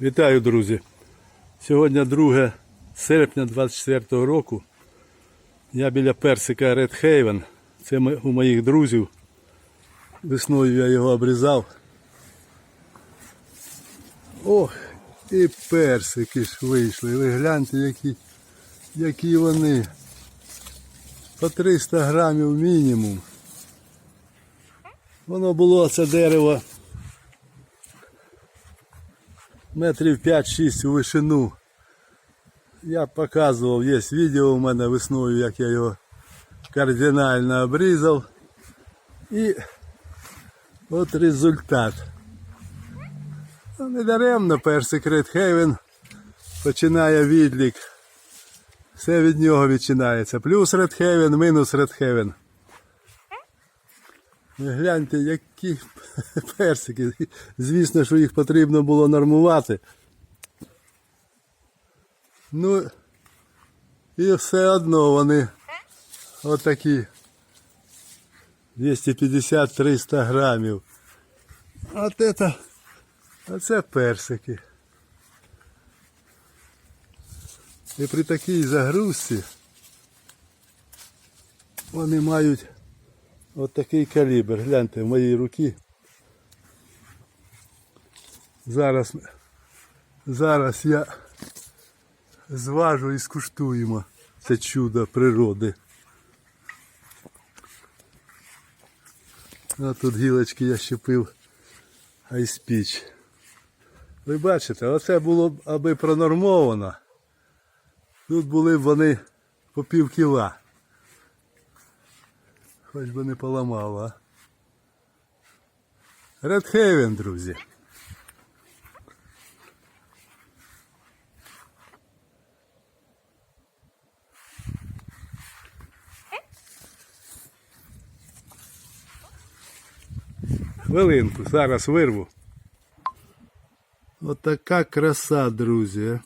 Вітаю, друзі! Сьогодні 2 серпня 24 року. Я біля персика Red Haven. Це у моїх друзів. Весною я його обрізав. Ох, і персики ж вийшли. Ви гляньте, які, які вони. По 300 грамів мінімум. Воно було це дерево метрів 5-6 у вишину. Я показував, є відео у мене весною, як я його кардинально обрізав. І от результат. Ну, Не даремно персик Haven починає відлік. Все від нього відчинається. Плюс Haven, мінус. Ви Гляньте, які персики. Звісно, що їх потрібно було нормувати. Ну, і все одно вони отакі 250-300 грамів. От це, оце персики. І при такій загрузці вони мають От такий калібр. Гляньте в моїй руки. Зараз, зараз я зважу і скуштуємо це чудо природи. А тут гілочки я щепив айспіч. Ви бачите, оце було б аби пронормовано. Тут були б вони по пів кіла. Хоч би не поламало, а. Red Haven, друзі. Хвилинку, зараз вирву. Отака краса, друзі.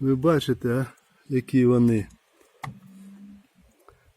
Ви бачите, а? які вони.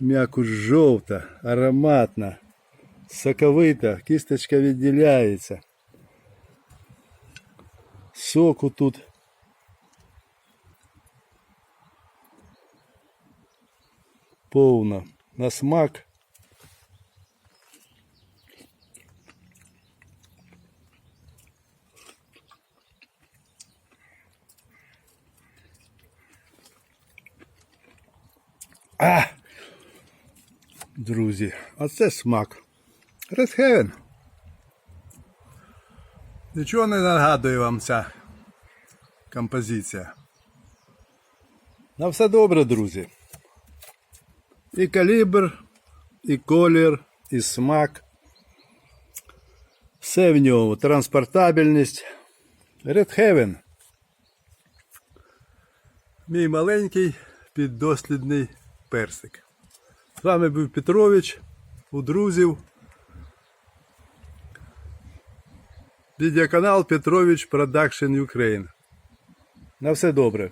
М'якуш жовта, ароматна, соковита, кісточка відділяється. Соку тут. Повно. На смак. А! Друзі. А це смак. Red Heaven. Нічого не нагадує вам ця композиція. На все добре, друзі. І калібр, і колір, і смак. Все в ньому. Транспортабельність. Red Heaven. Мій маленький піддослідний персик. З вами був Петрович у друзів. Відеоканал Петрович Продакшн Ukraine. На все добре.